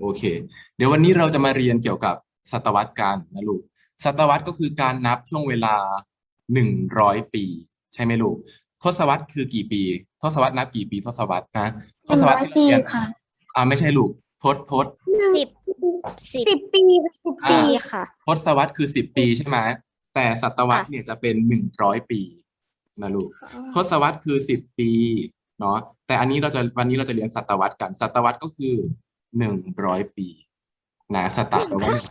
โอเค เดี๋ยววันนี้เราจะมาเรียนเกี่ยวกับศตวรรษกันนะลูก ศตวรรษก็คือการนับช่วงเวลาหนึ่งร้อยปี ใช่ไหมลูก ทศวรรษคือกี่ปี ทศวรรษนับกี่ปี ทศวรรษนะ ทศวรรษที่เราเรียนค่ะอ่าไม่ใช่ลูก ทศทศสิบสิบสิบปีสิบอ่าปีค่ะ ทศวรรษคือสิบปีใช่ไหม แต่ศตวรรษเนี่ยจะเป็นหนึ่งร้อยปีนะลูก ทศวรรษคือสิบปีเนาะ แต่อันนี้เราจะวันนี้เราจะเรียนศตวรรษกัน ศตวรรษก็คือ หนึ่งร้อยปีนะศตวรรษ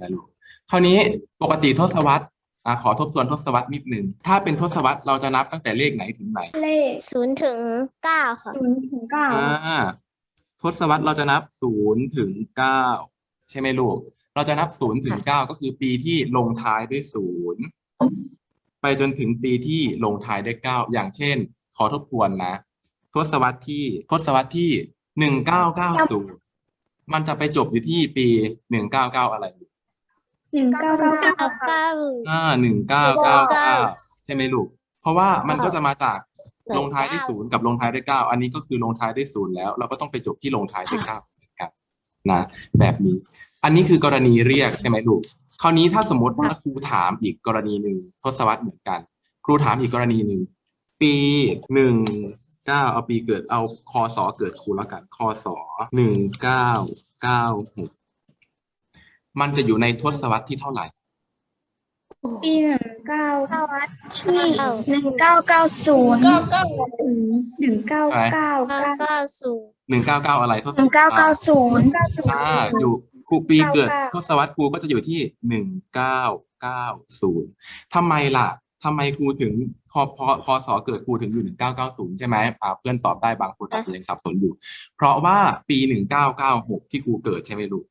นะลูกคราวนี้ปกติทศวรรษอะขอทบทวนทศวรรษนิดหนึ่งถ้าเป็นทศวรรษเราจะนับตั้งแต่เลขไหนถึงไหนเลขศูนย์ถึงเก้าค่ะศูนย์ถึงเก้าอ่าทศวรรษเราจะนับศูนย์ถึงเก้าใช่ไหมลูก เราจะนับศูนย์ถึงเก้าก็คือปีที่ลงท้ายด้วยศูนย์ไปจนถึงปีที่ลงท้ายด้วยเก้าอย่างเช่น ขอทบทวนนะ ทศวรรษที่ทศวรรษที่ หนึ่งเก้าเก้าศูนย์มันจะไปจบอยู่ที่ปีหนึ่งเก้าเก้าอะไรหนึ่งเก้าเก้าเก้าเก้าค่ะเก้าอ่าหนึ่งเก้าเก้าเก้า19ใช่ไหมลูก เพราะว่ามันก็จะมาจากหนึ่งลงท้ายด้วยเก้าศูนย์กับลงท้ายด้วยเก้าอันนี้ก็คือลงท้ายด้วยศูนย์แล้ว เราก็ต้องไปจบที่ลงท้ายด้วยเก้าเหมือนกันนะแบบนี้ อันนี้คือกรณีเรียกใช่ไหมลูกคราวนี้ถ้าสมมติว่าครูถามอีกกรณีหนึ่งทศวรรษเหมือนกัน ครูถามอีกกรณีหนึ่งปีหนึ่ง เก้าเอาปีเกิดเอาคอสอเกิดครูแล้วกันคอสอหนึ่งเก้าเก้าหกมันจะอยู่ในทศวรรษที่เท่าไหร่ ปีหนึ่งเก้าเก้าวัดที่เก้าหนึ่งเก้าเก้าศูนย์เก้าเก้าถึงหนึ่งเก้าเก้าเก้าเก้าเก้าศูนย์หนึ่งเก้าเก้าอะไรทศหนึ่งเก้าเก้าศูนย์อ่าอยู่ครูปีเกิดเก้าเก้าทศวรรษครูก็จะอยู่ที่หนึ่งเก้าเก้าศูนย์ทำไมล่ะทำไมครูถึง พอพอพอสอเกิดครูถึงอยู่หนึ่งเก้าเก้าศูนย์ใช่ไหมอ่าเพื่อนตอบได้บางคนอาจจะยังสับสนอยู่ เพราะว่าปีหนึ่งเก้าเก้าหกที่ครูเกิดใช่ไหมลูก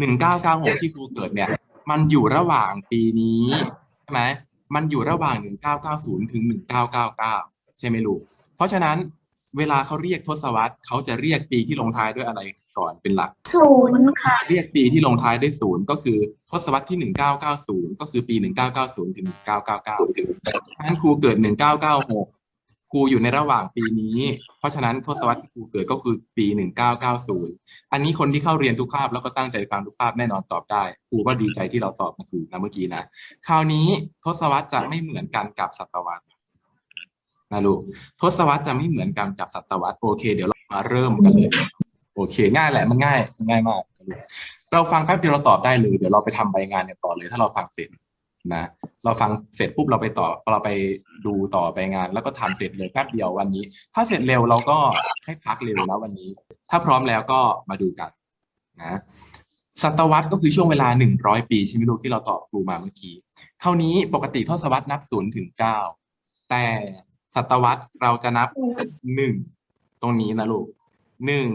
หนึ่งเก้าเก้าหกที่ครูเกิดเนี่ย มันอยู่ระหว่างปีนี้ใช่ไหมมันอยู่ระหว่างหนึ่งเก้าเก้าศูนย์ถึงหนึ่งเก้าเก้าเก้าใช่ไหมลูก เพราะฉะนั้น เวลาเขาเรียกทศวรรษเขาจะเรียกปีที่ลงท้ายด้วยอะไรก่อนเป็นหลัก ศูนย์ค่ะ เรียกปีที่ลงท้ายด้วยศูนย์ก็คือทศวรรษที่หนึ่งเก้าเก้าศูนย์ก็คือปีหนึ่งเก้าเก้าศูนย์ถึงหนึ่งเก้าเก้าเก้าฉะนั้นครูเกิดหนึ่งเก้าเก้าหกครูอยู่ในระหว่างปีนี้ เพราะฉะนั้นทศวรรษที่ครูเกิดก็คือปีหนึ่งเก้าเก้าศูนย์อันนี้คนที่เข้าเรียนทุกคาบแล้วก็ตั้งใจฟังทุกคาบแน่นอนตอบได้ ครูก็ดีใจที่เราตอบมาถูกนะเมื่อกี้นะ คราวนี้ทศวรรษจะไม่เหมือนกันกับศตวรรษ นะลูกทศวรรษจะไม่เหมือนกันกับศตวรรษโอเค เดี๋ยวเรามาเริ่มกันเลย โอเค ง่ายแหละมันง่ายง่ายมาก เราฟังแป๊บเดียวเราตอบได้เลยเดี๋ยวเราไปทำใบงานเนี่ยต่อเลย ถ้าเราฟังเสร็จนะเราฟังเสร็จปุ๊บเราไปต่อเราไปดูต่อใบงาน แล้วก็ทำเสร็จเลยแป๊บเดียววันนี้ ถ้าเสร็จเร็วเราก็ให้พักเร็วนะวันนี้ ถ้าพร้อมแล้วก็มาดูกันนะศตวรรษก็คือช่วงเวลาหนึ่งร้อยปีใช่ไหมลูกที่เราตอบครูมาเมื่อกี้คราวนี้ปกติทศวรรษนับศูนย์ถึงเก้าแต่ ศตวรรษเราจะนับหนึ่งตรงนี้นะลูกหนึ่ง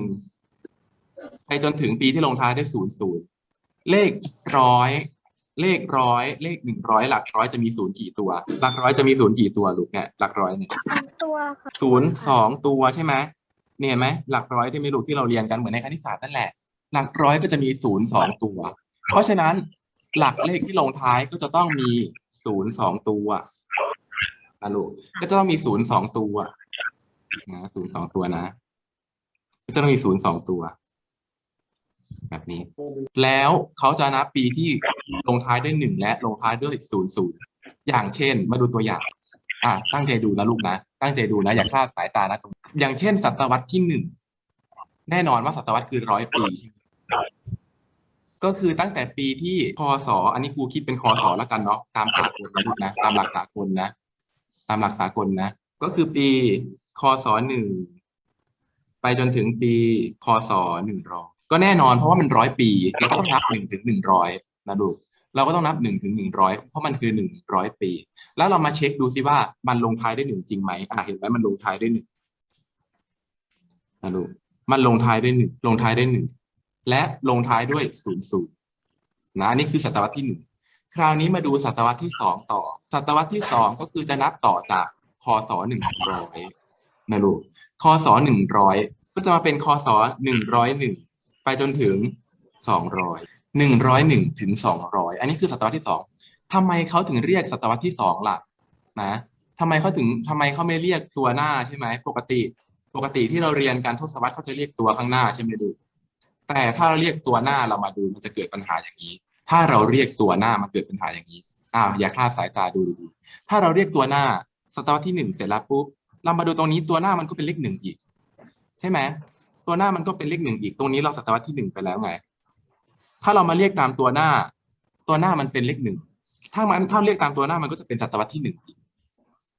ไปจนถึงปีที่ลงท้ายด้วยศูนย์ศูนย์เลขร้อยเลขร้อยเลขหนึ่งร้อยหลักร้อยจะมีศูนย์กี่ตัว หลักร้อยจะมีศูนย์กี่ตัวลูกเนี่ยหลักร้อยเนี่ยตัวค่ะศูนย์สองตัวใช่ไหมเนี่ยเห็นไหมหลักร้อยที่ไม่รู้ที่เราเรียนกันเหมือนในคณิตศาสตร์นั่นแหละ หลักร้อยก็จะมีศูนย์สองตัว เพราะฉะนั้นหลักเลขที่ลงท้ายก็จะต้องมีศูนย์สองตัว นะลูกก็จะต้องมีศูนย์สองตัวนะศูนย์สองตัวนะ ก็จะต้องมีศูนย์สองตัว แบบนี้ แล้วเขาจะนับปีที่ลงท้ายด้วยหนึ่งและลงท้ายด้วยศูนย์ศูนย์อย่างเช่น มาดูตัวอย่าง อะตั้งใจดูนะลูกนะ ตั้งใจดูนะอย่าคลาดสายตานะตรงอย่างเช่น ศตวรรษที่หนึ่งแน่นอนว่าศตวรรษคือร้อยปีใช่ไหมก็คือตั้งแต่ปีที่คศอันนี้ครูคิดเป็นคศแล้วกันเนาะตามสากลนะลูกนะตามหลักสากลนะตามหลักสากลนะ ก็คือปีคศหนึ่งไปจนถึงปีคศหนึ่งร้อยก็แน่นอนเพราะว่ามันร้อยปีเราก็ต้องนับหนึ่งถึงหนึ่งร้อยนะลูกเราก็ต้องนับหนึ่งถึงหนึ่งร้อยเพราะมันคือหนึ่งร้อยปี แล้วเรามาเช็คดูซิว่ามันลงท้ายด้วยหนึ่งจริงไหมอะเห็นไหมมันลงท้ายด้วยหนึ่งนะลูกมันลงท้ายด้วยหนึ่งลงท้ายด้วยหนึ่งและลงท้ายด้วยศูนย์ศูนย์นะนนี่คือศตวรรษที่หนึ่ง คราวนี้มาดูศตวรรษที่สองต่อ ศตวรรษที่สองก็คือจะนับต่อจากคศหนึ่งร้อยนะลูกคศหนึ่งร้อยก็จะมาเป็นคศหนึ่งร้อยหนึ่งไปจนถึงสองร้อยหนึ่งร้อยหนึ่งถึงสองร้อยอันนี้คือศตวรรษที่สองทำไมเขาถึงเรียกศตวรรษที่สองล่ะ นะทำไมเขาถึงทำไมเขาไม่เรียกตัวหน้าใช่ไหมปกติ ปกติที่เราเรียนการทศวรรษเขาจะเรียกตัวข้างหน้าใช่ไหมดู แต่ถ้าเราเรียกตัวหน้าเรามาดูมันจะเกิดปัญหาอย่างนี้ ถ้าเราเรียกตัวหน้ามันเกิดปัญหาอย่างนี้อ้าวอย่าคลาดสายตาดูดีๆถ้าเราเรียกตัวหน้าสตอที่หนึ่งเสร็จแล้วปุ๊บเรามาดูตรงนี้ตัวหน้ามันก็เป็นเลขหนึ่งอีก ใช่ไหมตัวหน้ามันก็เป็นเลขหนึ่งอีก ตรงนี้เราศตวรรษที่หนึ่งไปแล้วไง ถ้าเรามาเรียกตามตัวหน้า ตัวหน้ามันเป็นเลขหนึ่งถ้ามันถ้าเรียกตามตัวหน้ามันก็จะเป็นศตวรรษที่หนึ่งอีก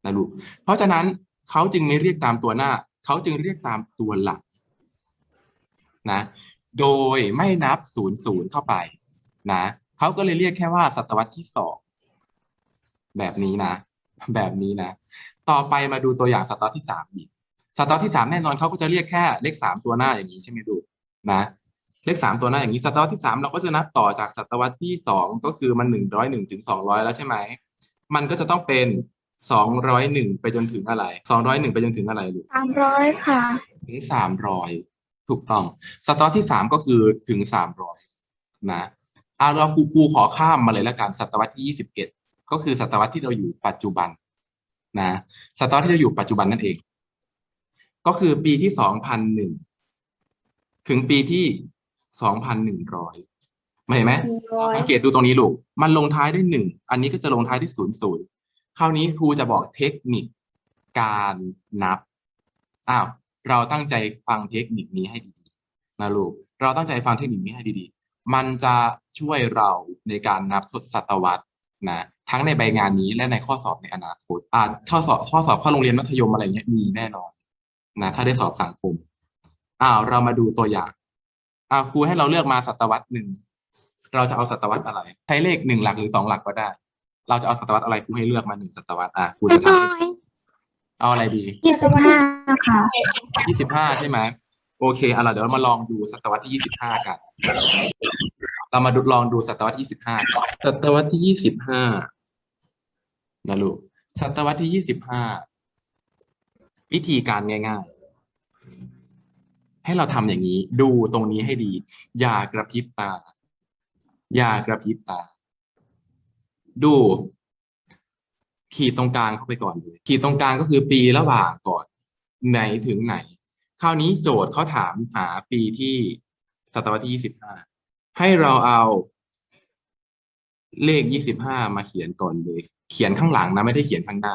นะลูกเพราะฉะนั้นเขาจึงไม่เรียกตามตัวหน้า เขาจึงเรียกตามตัวหลักนะ โดยไม่นับศูนย์ศูนย์เข้าไปนะ เขาก็เลยเรียกแค่ว่าศตวรรษที่สองแบบนี้นะ แบบนี้นะ ต่อไปมาดูตัวอย่างศตวรรษที่สามอีกศตวรรษที่สามแน่นอนเขาก็จะเรียกแค่เลขสามตัวหน้าอย่างนี้ใช่ไหมลูกนะเลขสามตัวหน้าอย่างนี้ศตวรรษที่สามเราก็จะนับต่อจากศตวรรษที่สองก็คือมันหนึ่งร้อยหนึ่งถึงสองร้อยแล้วใช่ไหมมันก็จะต้องเป็นสองร้อยหนึ่งไปจนถึงอะไรสองร้อยหนึ่งไปจนถึงอะไรลูกสามร้อยค่ะถึงสามร้อยถูกต้องศตวรรษที่สามก็คือถึงสามร้อยนะ อ่าเราครูครูขอข้ามมาเลยแล้วกันศตวรรษที่ยี่สิบเอ็ดก็คือศตวรรษที่เราอยู่ปัจจุบันนะศตวรรษที่เราอยู่ปัจจุบันนั่นเอง ก็คือปีที่สองพันหนึ่งถึงปีที่สองพันหนึ่งร้อยเห็นไหมหนึ่งร้อยสังเกตดูตรงนี้ลูก มันลงท้ายด้วยหนึ่งอันนี้ก็จะลงท้ายด้วยศูนย์ศูนย์คราวนี้ครูจะบอกเทคนิคการนับอ้าวเราตั้งใจฟังเทคนิคนี้ให้ดีๆนะลูกเราตั้งใจฟังเทคนิคนี้ให้ดีๆ มันจะช่วยเราในการนับทศตวรรษนะทั้งในใบงานนี้และในข้อสอบในอนาคตอ่าข้อสอบข้อสอบเข้าโรงเรียนมัธยมอะไรเงี้ยมีแน่นอนนะถ้าได้สอบสังคมอ้าวเรามาดูตัวอย่างอ้าวครูให้เราเลือกมาศตวรรษหนึ่งเราจะเอาศตวรรษอะไร ใช้เลขหนึ่งหลักหรือสองหลักก็ได้ เราจะเอาศตวรรษอะไรครูให้เลือกมาหนึ่งศตวรรษอะครูจะทำให้เอาอะไรดียี่สิบห้าค่ะยี่สิบห้าใช่ไหม โอเคเอาล่ะเดี๋ยวเรามาลองดูศตวรรษที่ยี่สิบห้ากัน เรามาดูลองดูศตวรรษที่ยี่สิบห้าศตวรรษที่ยี่สิบห้านะลูก ศตวรรษที่ยี่สิบห้าวิธีการง่ายๆ ให้เราทำอย่างนี้ ดูตรงนี้ให้ดี อย่ากระพริบตา อย่ากระพริบตา ดู ขีดตรงกลางเข้าไปก่อนเลยขีดตรงกลางก็คือปีระหว่างก่อน ไหนถึงไหน คราวนี้โจทย์เขาถามหาปีที่ศตวรรษที่ยี่สิบห้าให้เราเอาเลขยี่สิบห้ามาเขียนก่อนเลย เขียนข้างหลังนะไม่ได้เขียนข้างหน้า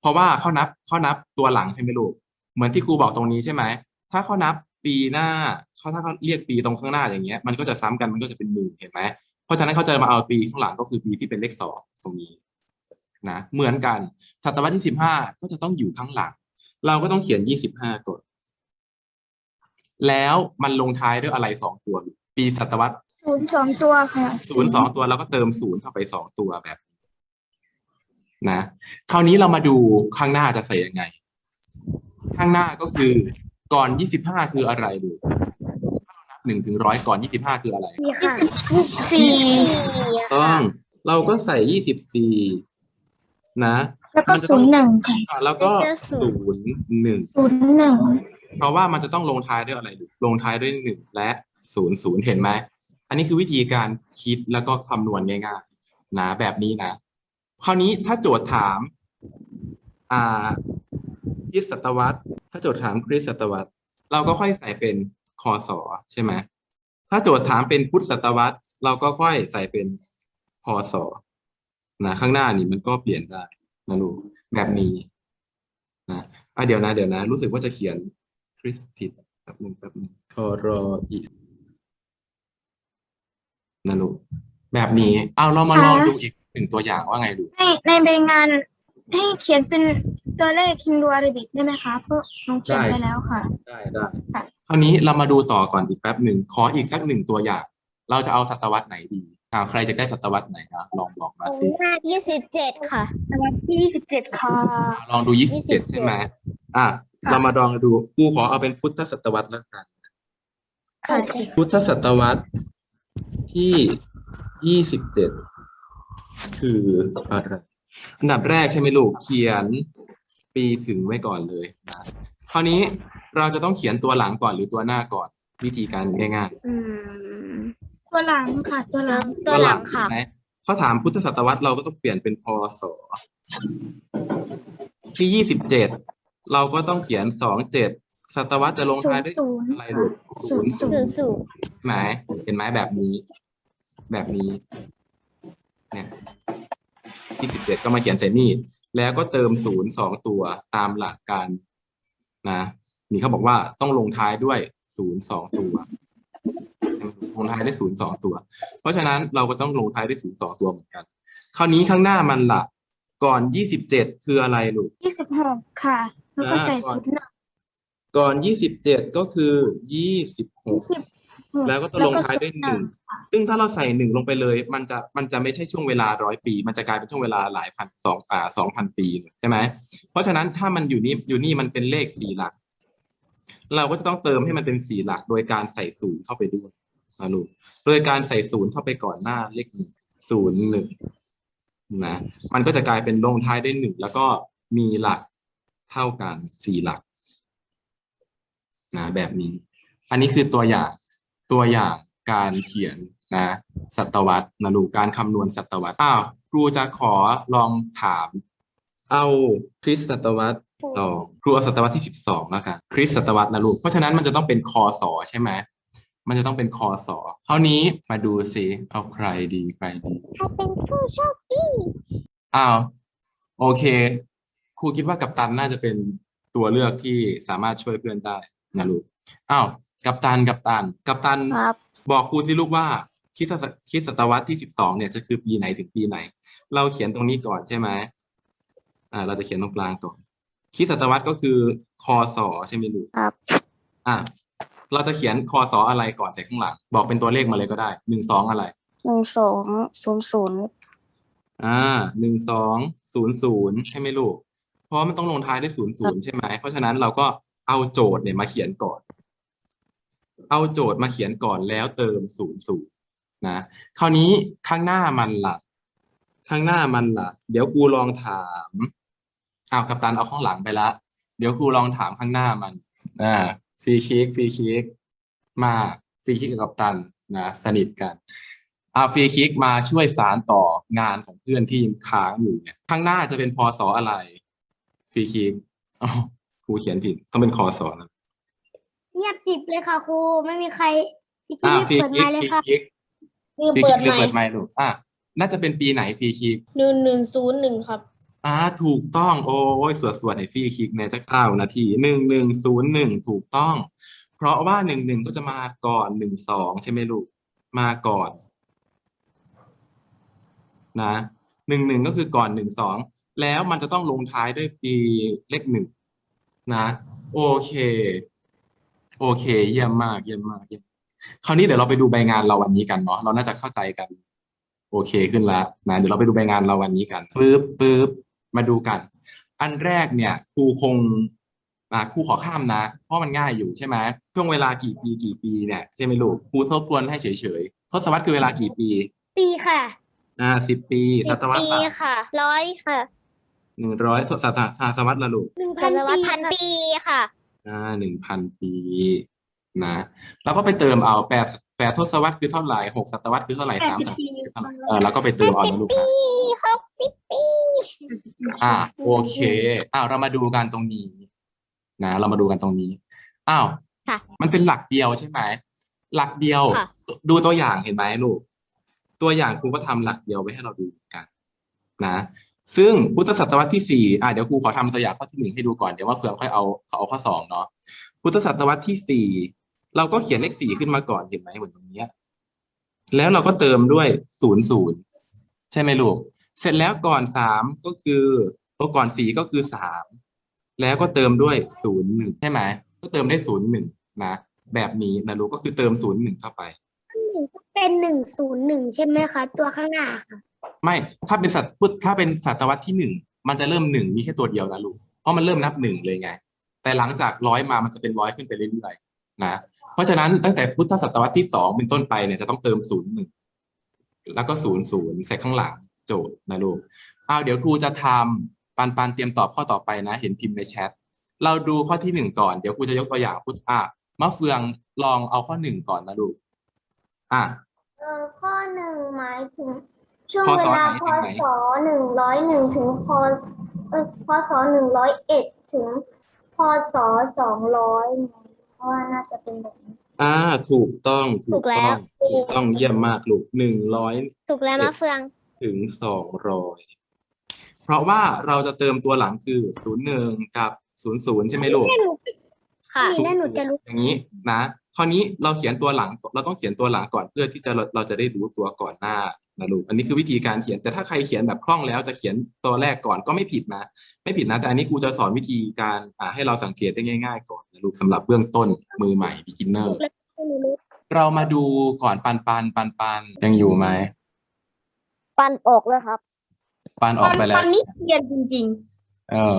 เพราะว่าเขานับเขานับตัวหลังใช่ไหมลูก เหมือนที่ครูบอกตรงนี้ใช่ไหม ถ้าเขานับปีหน้าเขาถ้าเขาเรียกปีตรงข้างหน้าอย่างเงี้ย มันก็จะซ้ำกันมันก็จะเป็นหนึ่งเห็นไหม เพราะฉะนั้นเขาจะมาเอาปีข้างหลังก็คือปีที่เป็นเลขสองตรงนี้นะ เหมือนกัน ศตวรรษที่สิบห้าก็จะต้องอยู่ข้างหลัง เราก็ต้องเขียนยี่สิบห้าก่อน แล้วมันลงท้ายด้วยอะไรสองตัว ปีศตวรรษศูนย์สองตัวค่ะศูนย์สองตัวเราก็เติมศูนย์เข้าไปสองตัวแบบนี้นะคราวนี้เรามาดูข้างหน้าจะใส่ยังไง ข้างหน้าก็คือก่อนยี่สิบห้าคืออะไรดูถ้าเรานับหนึ่งถึงร้อยก่อนยี่สิบห้าคืออะไรยี่สิบสี่ต้องเราก็ใส่ยี่สิบสี่นะ แล้วก็ศูนย์หนึ่งค่ะอะแล้วก็ศูนย์หนึ่งศูนย์หนึ่งเพราะว่ามันจะต้องลงท้ายด้วยอะไรดูลงท้ายด้วยหนึ่งและศูนย์ศูนย์เห็นไหมอันนี้คือวิธีการคิดแล้วก็คำนวณง่ายๆนะแบบนี้นะ คราวนี้ถ้าโจทย์ถาม อ่าคริสตศตวรรษ ถ้าโจทย์ถามคริสตศตวรรษ เราก็ค่อยใส่เป็นคศใช่ไหมถ้าโจทย์ถามเป็นพุทธศตวรรษ เราก็ค่อยใส่เป็นพศนะข้างหน้านี่มันก็เปลี่ยนได้ นะลูกแบบนี้นะอะเดี๋ยวนะ เดี๋ยวนะ รู้สึกว่าจะเขียนคริสผิดแป๊บหนึงแป๊บหนึงคอรออีนะลูกแบบนี้เอาเรามาลองดูอีกหนึ่งตัวอย่างว่าไงดูในในใบงานให้เขียนเป็นตัวเลขคิงดูอาราบิกได้ไหมคะเพราะน้องเขียนได้ไปแล้วค่ะ ได้ได้ค่ะคราวนี้เรามาดูต่อก่อนอีกแป๊บหนึ่งขออีกสักหนึ่งตัวอย่าง เราจะเอาศตวรรษไหนดี อ่าใครจะได้ศตวรรษไหนนะลองบอกมาสิยี่สิบเจ็ดค่ะวันที่ยี่สิบเจ็ดค่ะ ลองดูยี่สิบเจ็ด27ใช่ไหมอะค่ะเรามาลองดูครูขอเอาเป็นพุทธศตวรรษแล้วกันค่ะพุทธศตวรรษที่ยี่สิบเจ็ดคืออะไรอันดับแรกใช่ไหมลูกเขียนปีถึงไว้ก่อนเลยนะคราวนี้เราจะต้องเขียนตัวหลังก่อนหรือตัวหน้าก่อนวิธีการง่ายอืม ตัวหลังค่ะ ตัวหลังๆตัวหลังค่ะใช่ไหมเขาถามพุทธศตวรรษเราก็ต้องเปลี่ยนเป็นพศที่ยี่สิบเจ็ดเราก็ต้องเขียนสองเจ็ดศตวรรษจะลงท้ายด้วยศูนย์อะไรลูกศูนย์ศูนย์ศูนย์ไหนเห็นไหมแบบนี้ แบบนี้ เนี่ยที่สิบเจ็ดก็มาเขียนใส่นี่ แล้วก็เติมศูนย์สองตัวตามหลักการนะนี่เขาบอกว่าต้องลงท้ายด้วยศูนย์สองตัว ลงท้ายด้วยศูนย์สองตัว เพราะฉะนั้นเราก็ต้องลงท้ายด้วยศูนย์สองตัวเหมือนกัน คราวนี้ข้างหน้ามันละก่อนยี่สิบเจ็ดคืออะไรลูกยี่สิบหกค่ะ แล้วก็ใส่อ่าก่อนศูนย์หนึ่งก่อนยี่สิบเจ็ดก็คือยี่สิบหยี่กสิบหกแล้วก็ต้องลงท้ายด้วยหนึ่งซึ่งถ้าเราใส่หนึ่งลงไปเลย มันจะมันจะไม่ใช่ช่วงเวลาร้อยปี มันจะกลายเป็นช่วงเวลาหลายพันสองอ่าสองพันปีใช่ไหมเพราะฉะนั้นถ้ามันอยู่นี่อยู่นี่มันเป็นเลขสี่หลัก เราก็จะต้องเติมให้มันเป็นสี่หลักโดยการใส่ศูนย์เข้าไปด้วย นะลูก โดยการใส่ศูนย์เข้าไปก่อนหน้าเลขหนึ่งศูนย์หนึ่งนะ มันก็จะกลายเป็นลงท้ายด้วยหนึ่งแล้วก็มีหลักเท่ากันสี่หลักนะแบบนี้ อันนี้คือตัวอย่างตัวอย่างการเขียนนะศตวรรษนะลูกการคำนวณศตวรรษอ้าวครูจะขอลองถาม เอาคริสต์ศตวรรษต่อครูเอาศตวรรษที่สิบสองแล้วกันคริสต์ศตวรรษนะลูกเพราะฉะนั้นมันจะต้องเป็นคอสอใช่ไหม มันจะต้องเป็นคอสอเท่านี้มาดูสิเอาใครดีใครดีใครเป็นผู้โชคดีอ้าวโอเค ครูคิดว่ากัปตันน่าจะเป็นตัวเลือกที่สามารถช่วยเพื่อนได้นะลูกอ้าวกัปตันกัปตัน กัปตันครับบอกครูสิลูกว่าคริดศคริดศตวรรษที่สิบสองเนี่ยจะคือปีไหนถึงปีไหน เราเขียนตรงนี้ก่อนใช่ไหมอ่า เราจะเขียนตรงกลางก่อนคริดศตวรรษก็คือคอสอใช่ไหมลูกครับ อ่า เราจะเขียนคอสออะไรก่อนใส่ข้างหลัง บอกเป็นตัวเลขมาเลยก็ได้หนึ่งสองอะไรหนึ่งสองศูนย์ศูนย์อ่าหนึ่งสองศูนย์ศูนย์ใช่ไหมลูก เพราะว่ามันต้องลงท้ายด้วยศูนย์ศูนย์ใช่ไหมเพราะฉะนั้นเราก็เอาโจทย์เนี่ยมาเขียนก่อน เอาโจทย์มาเขียนก่อนแล้วเติมศูนย์ศูนย์นะ คราวนี้ข้างหน้ามันล่ะ ข้างหน้ามันล่ะ เดี๋ยวครูลองถามอ้าวกัปตันเอาข้างหลังไปละ เดี๋ยวครูลองถามข้างหน้ามันอ่า ฟรีคิกฟรีคิกมาฟรีคิกกับกัปตันนะสนิทกันอาฟรีคิกมาช่วยสารต่องานของเพื่อนที่ยังค้างอยู่เนี่ยข้างหน้าจะเป็นพศอะไรฟรีคิกอ๋อครูเขียนผิดต้องเป็นคอสอนะเงียบกริบเลยค่ะครูไม่มีใครพี่กิ๊อ่าไม่ฟรีเปิดคิไมกค์เลยฟรีค่ะคิกคือฟรีเปิคิดกหรือใหม่เปิดไมค์ลูกอะน่าจะเป็นปีไหนฟรีคิก หนึ่งหนึ่งศูนย์หนึ่งครับ อ่าถูกต้อง โอ้ยสวดสวดในฟรีคิกเนี่ยจะเก้านาทีหนึ่งหนึ่งศูนย์หนึ่งถูกต้อง เพราะว่าหนึ่งหนึ่งก็จะมาก่อนหนึ่งสองใช่ไหมลูก มาก่อน นะหนึ่งหนึ่งก็คือก่อนหนึ่งสองแล้วมันจะต้องลงท้ายด้วยปีเลขหนึ่งนะ โอเค โอเคเยี่ยมมากเยี่ยมมากเยี่ยมคราวนี้เดี๋ยวเราไปดูใบงานเราวันนี้กันเนาะเราน่าจะเข้าใจกัน โอเคขึ้นแล้วนะเดี๋ยวเราไปดูใบงานเราวันนี้กันปึ๊บปึ๊บ มาดูกัน อันแรกเนี่ยครูคงอ่าครูขอข้ามนะ เพราะมันง่ายอยู่ใช่ไหมช่วงเวลากี่ปีกี่ปีเนี่ยใช่ไหมลูกครูทบทวนให้เฉยๆทศวรรษคือเวลากี่ปี ปีค่ะอ่าสิบปีศตวรรษปีละค่ะร้อยค่ะหนึ่งร้อยศตศตวรรษละลูกหนึ่งพันปีพันปีค่ะอ่าหนึ่งพันปีนะ แล้วก็ไปเติมเอาแปด แปดทศวรรษคือเท่าไหร่หกศตวรรษคือเท่าไหร่สามศตวรรษคือเท่าไหร่เออแล้วก็ไปเติมเอานะลูกนะหกสิบปีอ่าโอเคอ้าวเรามาดูกันตรงนี้ นะ เรามาดูกันตรงนี้อ้าวค่ะมันเป็นหลักเดียวใช่ไหมหลักเดียวค่ะดูตัวอย่างเห็นไหมลูก ตัวอย่างครูก็ทำหลักเดียวไว้ให้เราดูกันนะ ซึ่งพุทธศตวรรษที่สี่อ่าเดี๋ยวครูขอทำตัวอย่างข้อที่หนึ่งให้ดูก่อน เดี๋ยวว่าเฟืองค่อยเอาเขาเอาข้อสองเนาะ พุทธศตวรรษที่สี่ เราก็เขียนเลขสี่ขึ้นมาก่อนเห็นไหมเหมือนตรงเนี้ยแล้วเราก็เติมด้วยศูนย์ศูนย์ใช่ไหมลูก เสร็จแล้วก่อนสามก็คือโอ้ก่อนสี่ก็คือสามแล้วก็เติมด้วยศูนย์หนึ่งใช่ไหมก็เติมได้ศูนย์หนึ่งนะแบบนี้นะลูกก็คือเติมศูนย์หนึ่งเข้าไปเป็นหนึ่งศูนย์หนึ่งใช่ไหมคะ ตัวข้างหน้าค่ะไม่ถ้าเป็นสัตว์พุทธถ้าเป็นศตวรรษที่หนึ่งมันจะเริ่มหนึ่งมีแค่ตัวเดียวนะลูกเพราะมันเริ่มนับหนึ่งเลยไง แต่หลังจากร้อยมามันจะเป็นร้อยขึ้นไปเรื่อยๆนะ เพราะฉะนั้นตั้งแต่พุทธศตวรรษที่สองเป็นต้นไปเนี่ยจะต้องเติมศูนย์หนึ่งแล้วก็ศูนย์ศูนย์ใส่ข้างหลังโจทย์นะลูกเอาเดี๋ยวครูจะทำปันปันเตรียมตอบข้อต่อไปนะ เห็นพิมพ์ในแชทเราดูข้อที่หนึ่งก่อนเดี๋ยวครูจะยกตัวอย่างพุทธอะมะเฟืองลองเอาข้อหนึ่งก่อนนะลูกอะเออข้อหนึ่งหมายถึงช่วงเวลาพศหนึ่งร้อยหนึ่งถึงพศเออพศหนึ่งร้อยเอ็ดถึงพศสองร้อย ว่าน่าจะเป็นแบบนี้ อ่า ถูกต้องถูกแล้ว ต้องถูกต้องเยี่ยมมากลูกหนึ่งร้อยถูกแล้วมะเฟือง ถึงสองร้อยเพราะว่าเราจะเติมตัวหลังคือศูนย์หนึ่งกับศูนย์ศูนย์ใช่ไหมลูก ค่ะแล้วหนูจะรู้อย่างนี้นะ คราวนี้เราเขียนตัวหลัง เราต้องเขียนตัวหลังก่อนเพื่อที่จะเราเราจะได้รู้ตัวก่อนหน้า นะลูก อันนี้คือวิธีการเขียน แต่ถ้าใครเขียนแบบคล่องแล้วจะเขียนตัวแรกก่อนก็ไม่ผิดนะ ไม่ผิดนะ แต่อันนี้กูจะสอนวิธีการอ่าให้เราสังเกตได้ง่าย ๆ ก่อนนะลูกสำหรับเบื้องต้นมือใหม่ beginner เรามาดูก่อนปันปันปันปันยังอยู่ไหมปันออกแล้วครับ ปันออกไปแล้วตอนนี้เรียนจริงเออ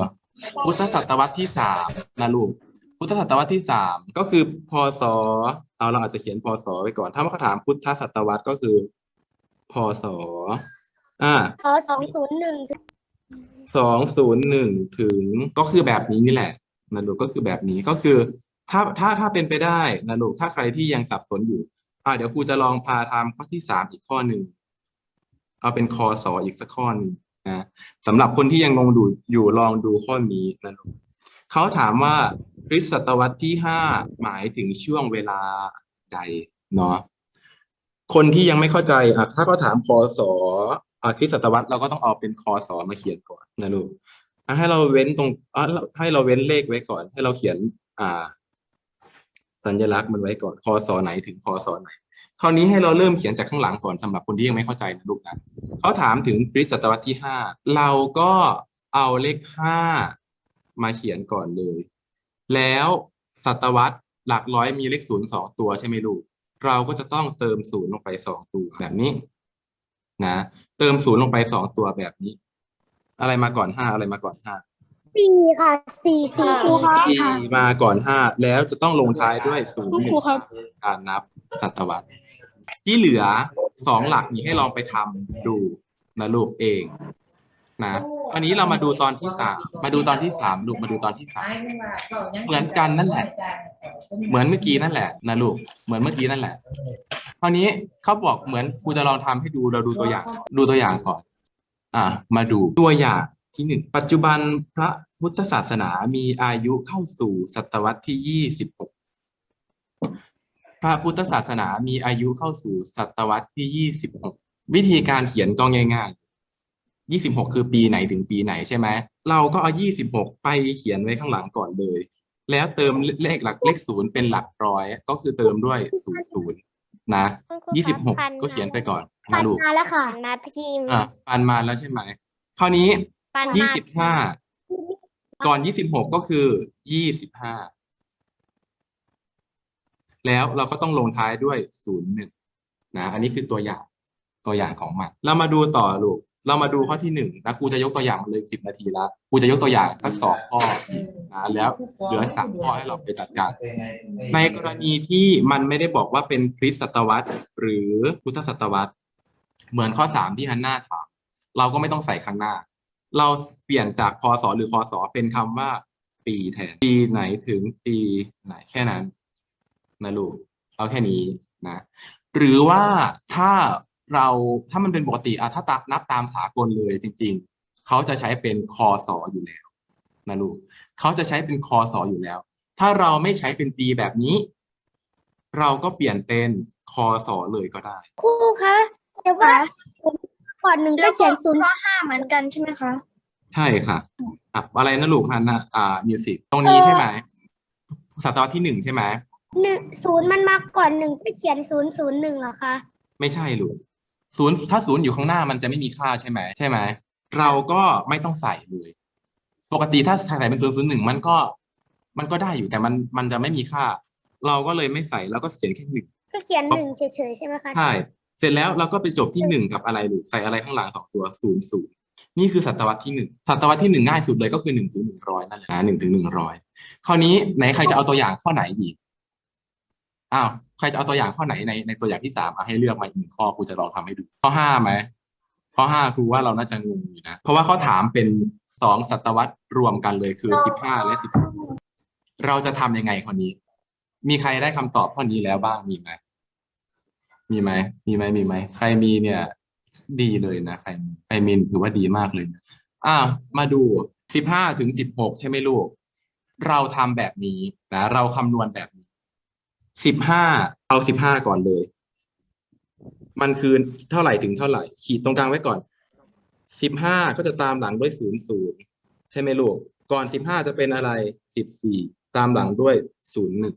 พุทธศตวรรษที่สามนะลูกพุทธศตวรรษที่สามก็คือพศเอาเราอาจจะเขียนพศไว้ก่อน ถ้าเขาถามพุทธศตวรรษก็คือ พศอ่าพสองศูนย์หนึ่งสองศูนย์หนึ่งถึงก็คือแบบนี้นี่แหละนะลูกก็คือแบบนี้ก็คือ ถ้าถ้าถ้าเป็นไปได้นะลูกถ้าใครที่ยังสับสนอยู่ อ่าเดี๋ยวครูจะลองพาทำข้อที่สามอีกข้อหนึ่งเอาเป็นคอสออีกสักข้อหนึ่งนะสำหรับคนที่ยังงงดูอยู่ลองดูข้อนี้นะลูกเขาถามว่าคริสตศตวรรษที่ห้าหมายถึงช่วงเวลาใดเนาะ คนที่ยังไม่เข้าใจอะถ้าเขาถามคศอะคริสตศตวรรษเราก็ต้องเอาเป็นคศมาเขียนก่อนนะลูกให้เราเว้นตรงอะให้เราเว้นเลขไว้ก่อน ให้เราเขียน อ่า สัญลักษณ์มันไว้ก่อนคศไหนถึงคศไหนคราวนี้ให้เราเริ่มเขียนจากข้างหลังก่อนสำหรับคนที่ยังไม่เข้าใจนะลูกนะเขาถามถึงคริสตศตวรรษที่ห้าเราก็เอาเลขห้ามาเขียนก่อนเลย แล้วศตวรรษหลักร้อยมีเลขศูนย์สองตัวใช่ไหมลูก เราก็จะต้องเติมศูนย์ลงไปสองตัวแบบนี้ นะ เติมศูนย์ลงไปสองตัวแบบนี้ อะไรมาก่อนห้าอะไรมาก่อนห้าสี่ค่ะสี่สี่สี่ค่ะสี่มาก่อนห้าแล้วจะต้องลงท้ายด้วยศูนย์คุณหนึ่ครูงครับการนับศตวรรษที่เหลือสองหลักนี้ให้ลองไปทำดูนะลูกเอง นะอันนี้เรามาดูตอนที่สามมาดูตอนที่สามลูกมาดูตอนที่สามเหมือนกันนั่นแหละ เหมือนเมื่อกี้นั่นแหละนะลูกเหมือนเมื่อกี้นั่นแหละคราวนี้เขาบอกเหมือนกูจะลองทำให้ดูเราดูตัวอย่าง ดูตัวอย่างก่อน อะมาดูตัวอย่างที่หนึ่งปัจจุบันพระพุทธศาสนามีอายุเข้าสู่ศตวรรษที่ยี่สิบหกพระพุทธศาสนามีอายุเข้าสู่ศตวรรษที่ยี่สิบหกวิธีการเขียนก็ง่าย ๆ ยี่สิบหกคือปีไหนถึงปีไหนใช่ไหมเราก็เอายี่สิบหกไปเขียนไว้ข้างหลังก่อนเลย แล้วเติมเลขหลักเลขศูนย์เป็นหลักร้อย ก็คือเติมด้วยศูนย์ศูนย์นะยี่สิบหกก็เขียนไปก่อนปันะนลูกมาแล้วค่ะนาพิมพ์อะปันมาแล้วใช่ไหมคราวนี้ปันยี่มาสิบห้าก่อนยี่สิบหกก็คือยี่สิบห้าแล้วเราก็ต้องลงท้ายด้วยศูนย์หนึ่งนะ อันนี้คือตัวอย่างตัวอย่างของมัน เรามาดูต่อลูก เรามาดูข้อที่หนึ่งนะกูจะยกตัวอย่างมาเลยสิบนาทีละกูจะยกตัวอย่างสักสองข้อนะแล้วเหลือสามข้อให้เราไปจัดการ ในกรณีที่มันไม่ได้บอกว่าเป็นคริสตศตวรรษ หรือพุทธศตวรรษ เหมือนข้อสามที่ฮันน่าถามเราก็ไม่ต้องใส่ข้างหน้า เราเปลี่ยนจากพศหรือคศเป็นคำว่า ปีแทนปีไหนถึงปีไหนแค่นั้นนะลูกเอาแค่นี้นะหรือว่าถ้า เราถ้ามันเป็นปกติอะถ้าตามนับตามสากลเลยจริง ๆ เขาจะใช้เป็นคศอยู่แล้วนะลูกเขาจะใช้เป็นคศอยู่แล้ว ถ้าเราไม่ใช้เป็นปีแบบนี้ เราก็เปลี่ยนเป็นคศเลยก็ได้ ครูคะแต่ว่าก่อนหนึ่งก็เขียนศูนย์ข้อห้าเหมือนกันใช่ไหมคะ ใช่ค่ะอะอะไรนะลูกฮันนะอ่ามิวสิกตรงนี้ใช่ไหมศตวรรษที่หนึ่งใช่ไหมหนึ่งศูนย์มันมาก่อนหนึ่งก็เขียนศูนย์ศูนย์หนึ่งเหรอคะ ไม่ใช่ลูก ศูนย์ถ้าศูนย์อยู่ข้างหน้ามันจะไม่มีค่าใช่ไหมใช่ไหมเราก็ไม่ต้องใส่เลย ปกติถ้าใส่เป็นศูนย์ศูนย์หนึ่งมันก็ มันก็ได้อยู่แต่มันมันจะไม่มีค่า เราก็เลยไม่ใส่แล้วก็เขียนแค่หนึ่งก็เขียนหนึ่งเฉยๆใช่ไหมคะใช่เสร็จแล้วเราก็ไปจบที่หนึ่งกับอะไรลูกใส่อะไรข้างหลังสองตัวศูนย์ศูนย์นี่คือศตวรรษที่หนึ่งศตวรรษที่หนึ่งง่ายสุดเลยก็คือหนึ่งถึงหนึ่งร้อยนั่นแหละหนึ่งถึงหนึ่งร้อยคราวนี้ไหนใครจะเอาตัวอย่างข้อไหนอีก อ้าวใครจะเอาตัวอย่างข้อไหนในในตัวอย่างที่สามอะให้เลือกมาอีกหนึ่งข้อครูจะลองทำให้ดู ข้อห้าไหมข้อห้าครูว่าเราน่าจะงงอยู่นะ เพราะว่าเขาถามเป็นสองศตวรรษรวมกันเลยคือสิบห้าและสิบเราจะทำยังไงข้อนี้ มีใครได้คำตอบข้อนี้แล้วบ้างมีไหมมีไหมมีไหมมีไหมใครมีเนี่ย ดีเลยนะใครมีใครมีถือว่าดีมากเลยนะอ่ามาดูสิบห้าถึงสิบหกใช่ไหมลูก เราทำแบบนี้นะเราคำนวณแบบนี้ สิบห้าเอาสิบห้าก่อนเลย มันคือเท่าไหร่ถึงเท่าไหร่ ขีดตรงกลางไว้ก่อนสิบห้าก็จะตามหลังด้วยศูนย์ศูนย์ใช่ไหมลูก ก่อนสิบห้าจะเป็นอะไรสิบสี่ตามหลังด้วยศูนย์หนึ่ง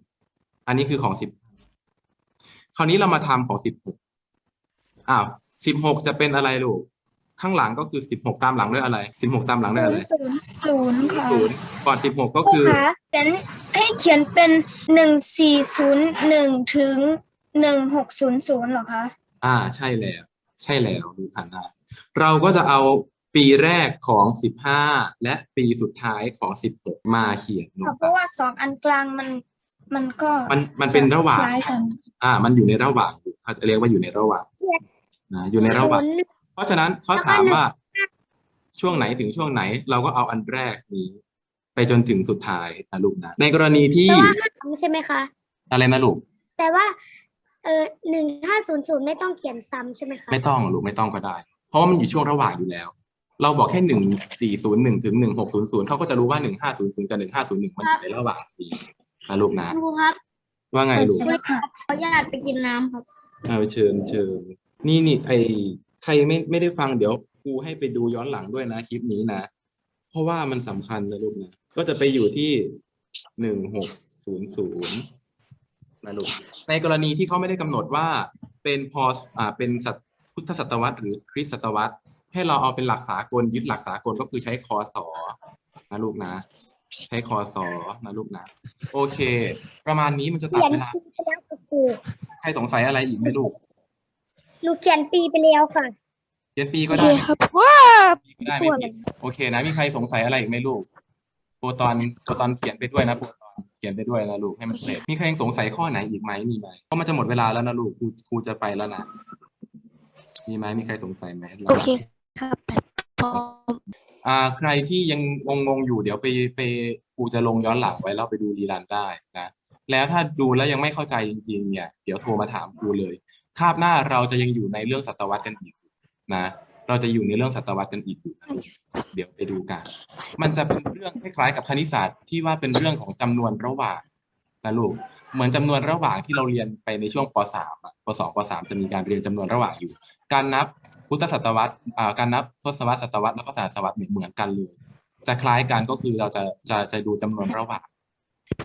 อันนี้คือของสิบคราวนี้เรามาทำของสิบหกอ้าวสิบหกจะเป็นอะไรลูก ข้างหลังก็คือสิบหกตามหลังด้วยอะไรสิบหกตามหลังด้วยอะไรศูนย์ศูนย์ค่ะศูนย์ก่อนสิบหกก็ครูคือคะเขียนให้เขียนเป็นหนึ่งสี่ศูนย์หนึ่งถึงหนึ่งหกศูนย์ศูนย์หรอคะ อ่าใช่แล้ว ใช่แล้วดูผ่านได้เราก็จะเอาปีแรกของสิบห้าและปีสุดท้ายของสิบหกมาเขียนลงเพไปราะว่าสองอันกลางมันมันก็มันมันเป็นระหว่างคล้ายกันอ่า มันอยู่ในระหว่างเขาจะเรียกว่าอยู่ในระหว่างนะอยู่ในระหว่างศูนย์หนึ่งเพ ราะฉะนั้นเขาถามว่าช่วงไหนถึงช่วงไหน เราก็เอาอันแรกนี้ ไปจนถึงสุดท้ายนะลูกนะในกรณีที่แต่ว่าซ้ำใช่ไหมคะ อะไรนะลูก แต่ว่าเออหนึ่งห้าศูนย์ศูนย์ไม่ต้องเขียนซ้ำใช่ไหมคะไม่ต้องลูกไม่ต้องก็ได้ เพราะว่ามันอยู่ช่วงระหว่างอยู่แล้ว เราบอกแค่หนึ่งสี่ศูนย์หนึ่งถึงหนึ่งหกศูนย์ศูนย์เขาก็จะรู้ว่าหนึ่งห้าศูนย์ศูนย์กับหนึ่งห้าศูนย์หนึ่งมันอยู่ในระหว่างนี้นะลูกนะครูครับ ว่าไงลูกใช่ค่ะขออนุญาตไปกินน้ำครับเอาเชิญเชิญนี่นี่ไอ ใครไม่ไม่ได้ฟังเดี๋ยวครูให้ไปดูย้อนหลังด้วยนะคลิปนี้นะ เพราะว่ามันสำคัญนะลูกนะ ก็จะไปอยู่ที่หนึ่งหกศูนย์ศูนย์นะลูก ในกรณีที่เขาไม่ได้กำหนดว่าเป็นพออ่าเป็นศตพุทธศตวรรษหรือคริสตศตวรรษ ให้เราเอาเป็นหลักสากลยึดหลักสากลก็คือใช้คอสอนะลูกนะ ใช้คอสอนะลูกนะ โอเค ประมาณนี้มันจะตัดเขียนเวลาปีไปแล้วค่ะครูใครสงสัยอะไรอีกไหมลูก หนูเขียนปีไปแล้วค่ะเรียนปีก็โอเคได้ครับว้าปีก็ได้ไม่ผิดโอเคนะ มีใครสงสัยอะไรอีกไหมลูกโปรตอนโปรตอนเขียนไปด้วยนะโปรตอนเขียนไปด้วยนะลูกให้มันเสร็จมีใครยังสงสัยข้อไหนอีกไหมมีไหมเพราะมันจะหมดเวลาแล้วนะลูกครูครูจะไปแล้วนะมีไหมมีใครสงสัยไหมโอเคครับพออ่าใครที่ยังงงๆอยู่เดี๋ยวไปไปครูจะลงย้อนหลังไว้แล้วไปดูรีลันได้นะแล้วถ้าดูแล้วยังไม่เข้าใจจริง ๆ เนี่ย เดี๋ยวโทรมาถามครูเลย คาบหน้าเราจะยังอยู่ในเรื่องศตวรรษกันอีกนะ เราจะอยู่ในเรื่องศตวรรษกันอีกอยู่นะลูกเดี๋ยวไปดูกัน มันจะเป็นเรื่องคล้ายๆกับคณิตศาสตร์ที่ว่าเป็นเรื่องของจำนวนระหว่างนะลูกเหมือนจำนวนระหว่างที่เราเรียนไปในช่วงป .3 อะป .2 ป .3 จะมีการเรียนจำนวนระหว่างอยู่ การนับพุทธศตวรรษอ่าการนับทศวรรษศตวรรษแล้วก็ศตวรรษเนี่ยเหมือนกันเลย จะคล้ายกันก็คือเราจะจะจะดูจำนวนระหว่าง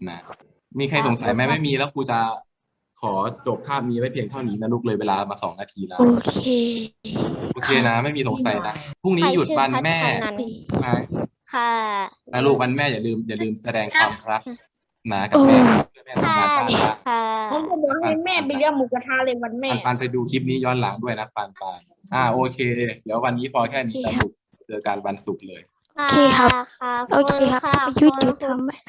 นะมีใครสงสัยไหมไม่มีแล้วครูจะ ขอจบคาบนี้ไว้เพียงเท่านี้นะลูกเลยเวลามาสองนาทีแล้ว โอเค โอเคนะ ไม่มีสงสัยนะพรุ่งนี้หยุดวันแม่ใครชื่อพัฒนันนะค่ะนะลูกวันแม่อย่าลืมอย่าลืมแสดงความรักนะกับแม่เพื่อแม่ทำงานบ้านนะค่ะผมก็บอกให้แม่ไปเลี้ยงหมูกระทะเลยวันแม่ปันปันไปดูคลิปนี้ย้อนหลังด้วยนะปันปันอ่าโอเค เดี๋ยววันนี้พอแค่นี้นะลูกเจอกันวันศุกร์เลย โอเคครับค่ะโอเคครับขณประยุทธ์เดี๋ยวทำ